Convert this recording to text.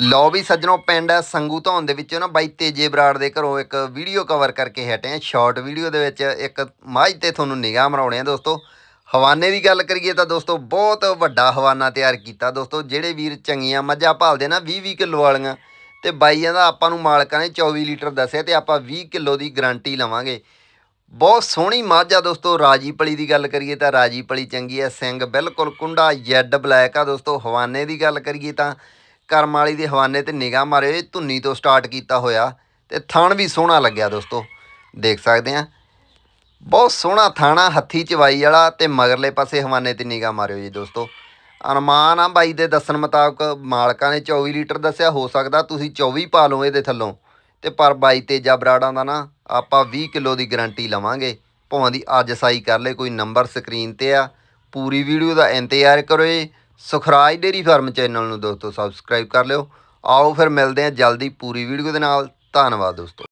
ਲਓ ਵੀ ਸੱਜਣੋ, ਪਿੰਡ ਸੰਗੂ ਧੌਣ ਦੇ ਵਿੱਚੋਂ ਨਾ ਬਾਈ ਤੇਜੇ ਬਰਾੜ ਦੇ ਘਰੋਂ ਇੱਕ ਵੀਡੀਓ ਕਵਰ ਕਰਕੇ ਹਟੇ ਆ ਸ਼ਾਰਟ ਵੀਡੀਓ ਦੇ ਵਿੱਚ ਇੱਕ ਮਾਝ ਤੇ ਤੁਹਾਨੂੰ ਨਿਗਾਹ ਮਰਾਉਣੇ ਆ ਦੋਸਤੋ। ਹਵਾਨੇ ਦੀ ਗੱਲ ਕਰੀਏ ਤਾਂ ਦੋਸਤੋ, ਬਹੁਤ ਵੱਡਾ ਹਵਾਨਾ ਤਿਆਰ ਕੀਤਾ ਦੋਸਤੋ। ਜਿਹੜੇ ਵੀਰ ਚੰਗੀਆਂ ਮੱਝਾਂ ਭਾਲਦੇ ਨਾ 20 20 ਕਿਲੋ ਵਾਲੀਆਂ, ਤੇ ਬਾਈਆਂ ਦਾ ਆਪਾਂ ਨੂੰ ਮਾਲਕਾਂ ਨੇ 24 ਲੀਟਰ ਦੱਸਿਆ ਤੇ ਆਪਾਂ 20 ਕਿਲੋ ਦੀ ਗਾਰੰਟੀ ਲਵਾਂਗੇ। ਬਹੁਤ ਸੋਹਣੀ ਮੱਝ ਆ ਦੋਸਤੋ ਰਾਜੀ ਪਲੀ ਦੀ ਗੱਲ ਕਰੀਏ ਤਾਂ ਰਾਜੀ ਪਲੀ ਚੰਗੀ ਹੈ ਸਿੰਘ ਬਿਲਕੁਲ ਕੁੰਡਾ ਜੈਡ ਬਲੈਕ ਆ ਦੋਸਤੋ। ਹਵਾਨੇ ਦੀ ਗੱਲ ਕਰੀਏ ਤਾਂ ਕਰਮ ਵਾਲੀ ਦੇ ਹਵਾਨੇ ਤੇ ਨਿਗਾਹ ਮਾਰਿਓ ਇਹ ਧੁੰਨੀ ਤੋਂ ਸਟਾਰਟ ਕੀਤਾ ਹੋਇਆ ਤੇ ਥਣ ਵੀ ਸੋਹਣਾ ਲੱਗਿਆ ਦੋਸਤੋ, ਦੇਖ ਸਕਦੇ ਆ ਬਹੁਤ ਸੋਹਣਾ ਥਾਣਾ, ਹੱਥੀ ਚਵਾਈ ਵਾਲਾ ਤੇ ਮਗਰਲੇ ਪਾਸੇ ਹਵਾਨੇ ਤੇ ਨਿਗਾਹ ਮਾਰਿਓ ਜੀ ਦੋਸਤੋ। ਅਨੁਮਾਨ ਆ ਬਾਈ ਦੇ ਦੱਸਣ ਮੁਤਾਬਕ ਮਾਲਕਾਂ ਨੇ 24 ਲੀਟਰ ਦੱਸਿਆ, ਹੋ ਸਕਦਾ ਤੁਸੀਂ 24 ਪਾ ਲਓ ਇਹਦੇ ਥੱਲੋਂ। ਤੇ ਪਰ ਬਾਈ ਤੇਜਾ ਬਰਾੜਾਂ ਦਾ ਨਾ ਆਪਾਂ 20 ਕਿਲੋ ਦੀ ਗਾਰੰਟੀ ਲਵਾਂਗੇ। ਭਾਵੇਂ ਦੀ ਅੱਜ ਸਾਈ ਕਰ ਲੈ, ਕੋਈ ਨੰਬਰ ਸਕਰੀਨ ਤੇ ਆ। ਪੂਰੀ ਵੀਡੀਓ ਦਾ ਇੰਤਜ਼ਾਰ ਕਰੋ ਜੀ ਸੁਖਰਾਜ ਡੇਰੀ ਫਾਰਮ ਚੈਨਲ ਨੂੰ ਦੋਸਤੋ ਸਬਸਕ੍ਰਾਈਬ ਕਰ ਲਿਓ। ਆਓ ਫਿਰ ਮਿਲਦੇ ਹਾਂ ਜਲਦੀ ਪੂਰੀ ਵੀਡੀਓ ਦੇ ਨਾਲ। ਧੰਨਵਾਦ ਦੋਸਤੋ।